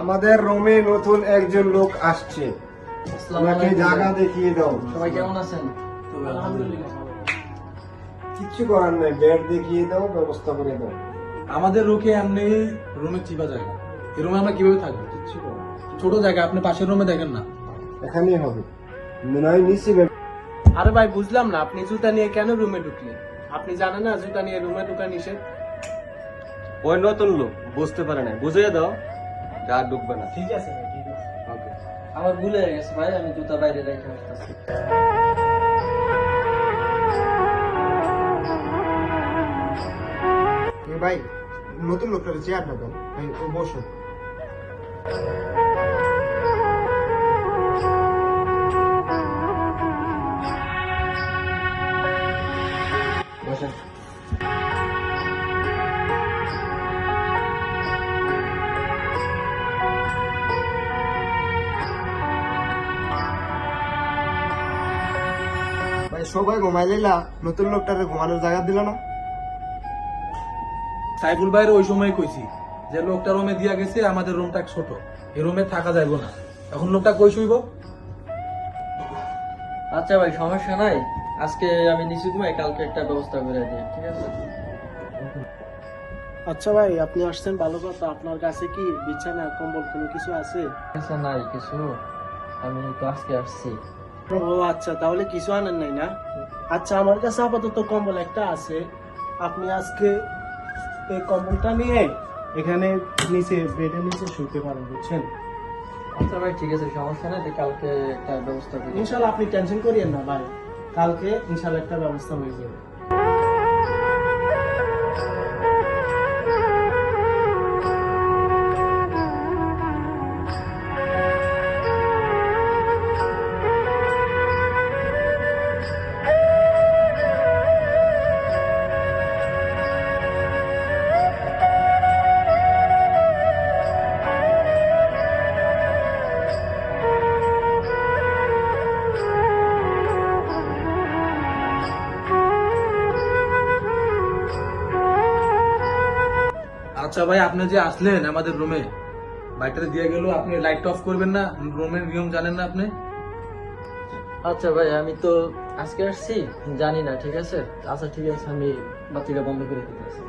আমাদের রুমে নতুন একজন লোক আসছে। ওনাকে জায়গা দেখিয়ে দাও। সবাই কেমন আছেন? কিচ্ছু করার নাই বেড দেখিয়ে দাও ব্যবস্থা করে দাও। আমাদের রুখে এমনি রুমে চিপা জায়গা। এই রুমে আমরা কীভাবে থাকব? কিচ্ছু ছোট জায়গা আপনি পাশের রুমে দেখেন না। এখানেই হবে। মনে হয় নিচে আরে ভাই বুঝলাম না আপনি জুতা নিয়ে কেন রুমে ঢুকলেন? আপনি জানেন না জুতা নিয়ে রুমে ঢুকা নিষেধ? ওই নতুন লোক বুঝতে পারে না বুঝিয়ে দাও। যা ঢুকবে না। ঠিক আছে ঠিক আছে। ওকে। আমার ভুল হয়ে গেছে ভাই আমি জুতা বাইরে রেখে আসতেছি। এ ভাই নতুন লোকটার চেয়ার না ভাই ও বসো। বসেন। সবাই ঘুমাই লিলা নতুন লোকটারে ঘুমানোর জায়গা দিল না। সাইফুল ভাইয়ের ওই সময় কইছি যে লোকটা রুমে দিয়া গেছে আমাদের রুমটা ছোট। এই রুমে থাকা যাইব না। এখন লোকটা কই শুইব? আচ্ছা ভাই সমস্যা নাই। আজকে আমি নিচু ঘুমাই কালকে একটা ব্যবস্থা করে দিই ঠিক আছে? আচ্ছা ভাই আপনি আসছেন ভালো কথা। আপনার কাছে কি বিছানা কম্বল কোনো কিছু আছে? আচ্ছা নাই কিছু। আমি তো আজকে আসছি। ও আচ্ছা তাহলে কিছু আনেন নাই না? আচ্ছা আমার কাছে আপাতত কম্বল একটা আছে। আপনি আজকে এই কম্বলটা নিয়ে এখানে নিচে বেডের নিচে শুতে পারেন বুঝছেন? আচ্ছা ভাই ঠিক আছে সমস্যা নেই কালকে একটা ব্যবস্থা করি ইনশাল্লাহ আপনি টেনশন করিয়েন না ভাই। কালকে ইনশাল্লাহ একটা ব্যবস্থা হয়ে যাবে। আচ্ছা ভাই, আপনি যে আসলেন আমাদের রুমে বাইকটাতে দিয়ে গেল, আপনি লাইট অফ করবেন না রুমের নিয়ম জানেন না আপনি? আচ্ছা ভাই, আমি তো আজকে আসছি, জানি না, ঠিক আছে? আচ্ছা ঠিক আছে, আমি বাতিটা বন্ধ করে দিতেছি।